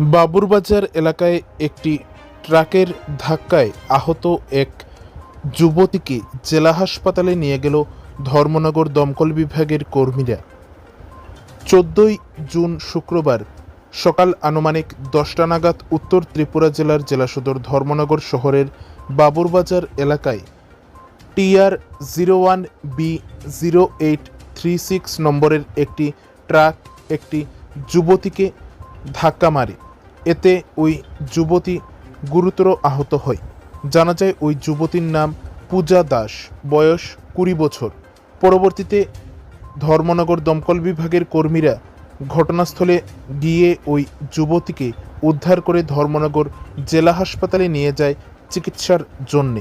বাবুরবাজার এলাকায় একটি ট্রাকের ধাক্কায় আহত এক যুবতীকে জেলা হাসপাতালে নিয়ে গেল ধর্মনগর দমকল বিভাগের কর্মীরা। চোদ্দোই জুন শুক্রবার সকাল আনুমানিক দশটা নাগাদ উত্তর ত্রিপুরা জেলার জেলা সদর ধর্মনগর শহরের বাবুরবাজার এলাকায় TR zero one B zero eight three six নম্বরের একটি ট্রাক একটি যুবতীকে ধাক্কা মারে। এতে ওই যুবতী গুরুতর আহত হয়। জানা যায় ওই যুবতীর নাম পূজা দাস, বয়স কুড়ি বছর। পরবর্তীতে ধর্মনগর দমকল বিভাগের কর্মীরা ঘটনাস্থলে গিয়ে ওই যুবতীকে উদ্ধার করে ধর্মনগর জেলা হাসপাতালে নিয়ে যায় চিকিৎসার জন্যে।